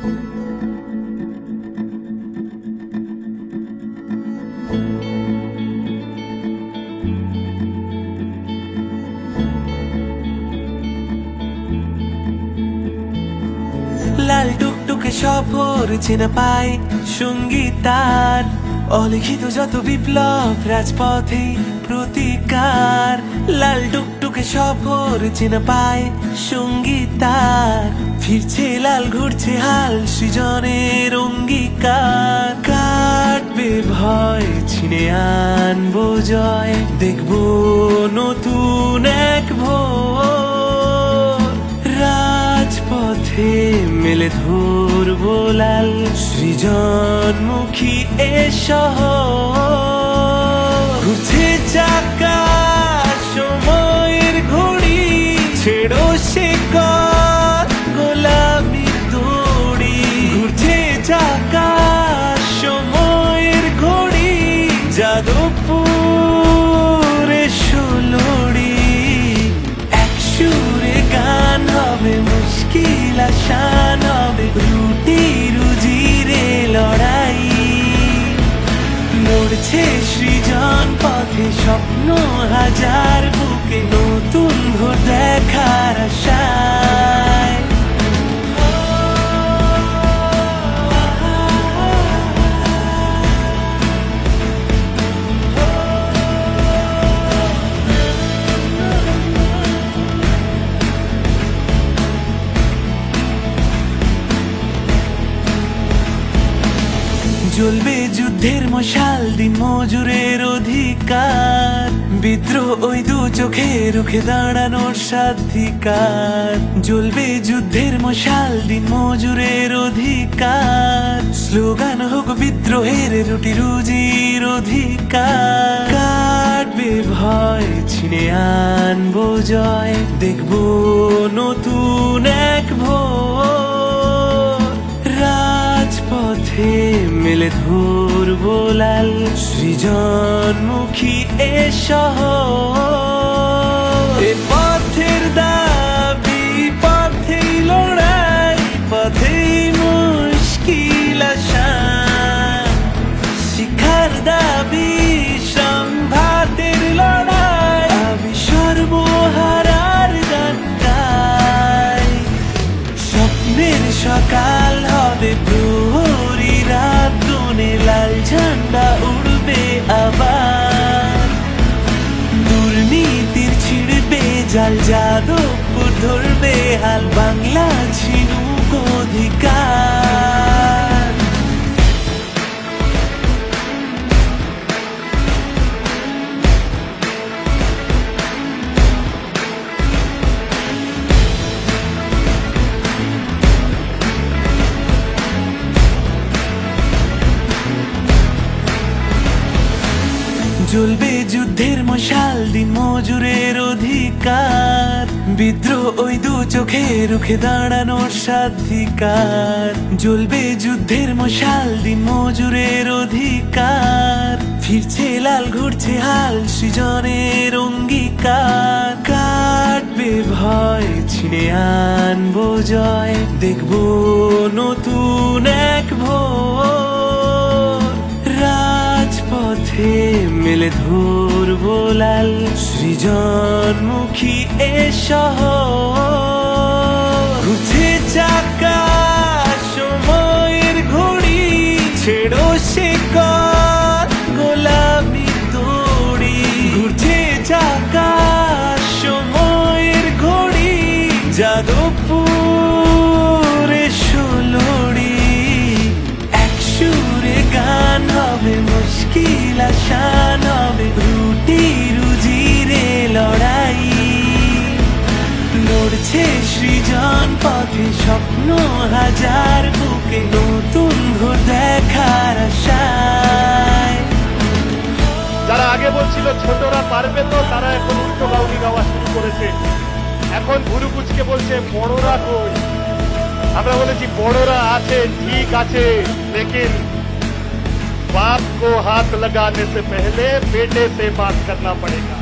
লাল টুকটুকে সফর চেনা পায় সঙ্গীতার। অলিখিত যত বিপ্লব রাজপথে প্রতিকার। লাল টুকটুকে সফর চেনা পায় সঙ্গীতার। ফিরছে, লাল ঘুরছে, হাল সৃজনের অঙ্গীকার কাটবে ভয়, ছিনে আনব জয়। দেখব নতুন এক ভোর। রাজপথে মেলে ধরবো লাল সৃজনমুখী এ শহর। ঘুরছে চাকা, সময়ের ঘড়ি, ছেড়ো সে দেখার জ্বলবে যুদ্ধের মশাল দিন মজুরের অধিকার। বিদ্রোহ ওই দু চোখে রুখে দাঁড়ানোর সাধিকার জ্বলবে যুদ্ধের মশাল দিন মজুরের অধিকার। স্লোগান হোক বিদ্রোহের রুটি রুজির অধিকার। কাটবে ভয়, ছিনে আনব জয়, দেখব নতুন এক ভোর। রাজপথে মেলে ধরবো লাল সৃজনমুখী এ শহর। জাল যাদবপুর ধরবে হাল বাংলা ছিনুক অধিকার। জ্বলবে যুদ্ধের মশাল দিন মজুরের অধিকার। বিদ্রোহ ওই দু চোখে রুখে দাঁড়ানোর সাধিকার। জ্বলবে যুদ্ধের মশাল দিন মজুরের অধিকার। ফিরছে লাল, ঘুরছে হাল সৃজনের অঙ্গীকার। কাটবে ভয়, ছিনে আনব জয়। দেখব নতুন এক ভোর। রাজপথে মেলে ধরবো লাল সৃজনমুখী এ শহর। ঘুরছে চাকা সময়ের ঘড়ি, ছেড়ো সে গোলামি দড়ি ঘুরছে চাকা সময়ের ঘড়ি, যাদবপুরে ষোলড়ি। এক সুরে গান হবে মুশকিল আসান লড়ছে সৃজন পথে স্বপ্ন হাজার বুকে নতুন ভোর দেখার আশায় যারা আগে বলছিল ছোটরা পারবে তো তারা এখন উল্টো বাউলি গাওয়া শুরু করেছে এখন ভুরুকুচকে বলছে বড়রা কই আমরা বলেছি বড়রা আছে ঠিক আছে लेकिन बाप को हाथ लगाने से पहले बेटे से बात करना पड़ेगा